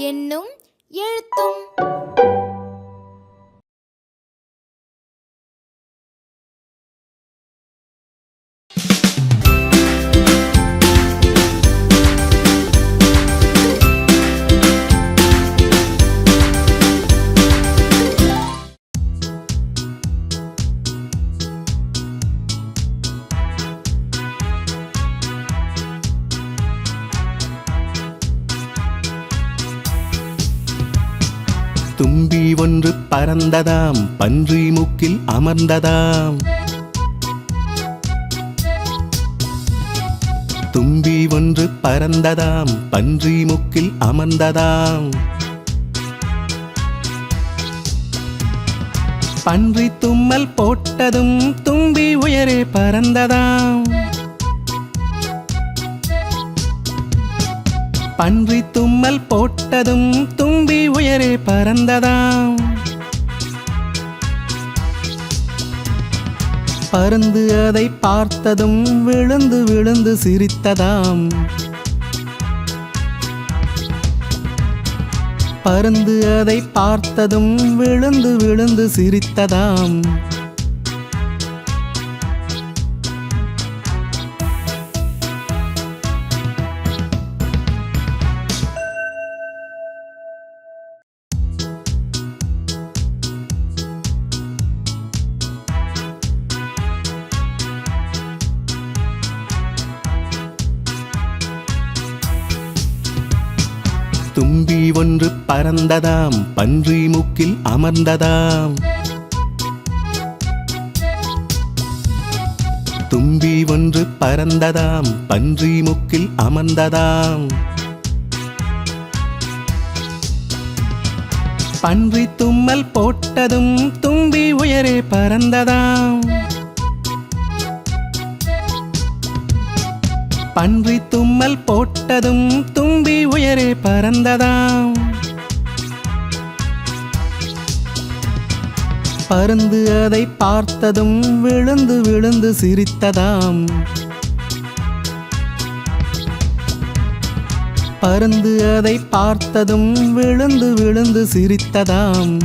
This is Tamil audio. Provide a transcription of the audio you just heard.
என்னும் எழுத்தும் தும்பி ஒன்று பறந்ததாம் பன்றி மூக்கில் அமர்ந்ததாம். தும்பி ஒன்று பறந்ததாம் பன்றி மூக்கில் அமர்ந்ததாம். பன்றி தும்மல் போட்டதும் தும்பி உயரே பறந்ததாம். பன்றி தும்மல் போட்டதும் தும்பி உயரே பறந்ததாம். பருந்து அதை பார்த்ததும் விழுந்து விழுந்து சிரித்ததாம். பருந்து அதை பார்த்ததும் விழுந்து விழுந்து சிரித்ததாம். தும்பி ஒன்று பறந்ததாம் பன்றி மூக்கில் அமர்ந்ததாம். தும்பி ஒன்று பறந்ததாம் பன்றி மூக்கில் அமர்ந்ததாம். பன்றி தும்மல் போட்டதும் தும்பி உயரே பறந்ததாம். பன்றி தும்மல் போட்டதும் தும்பி உயரே பறந்ததாம். பருந்து அதை பார்த்ததும் விழுந்து விழுந்து சிரித்ததாம். பருந்து அதை பார்த்ததும் விழுந்து விழுந்து சிரித்ததாம்.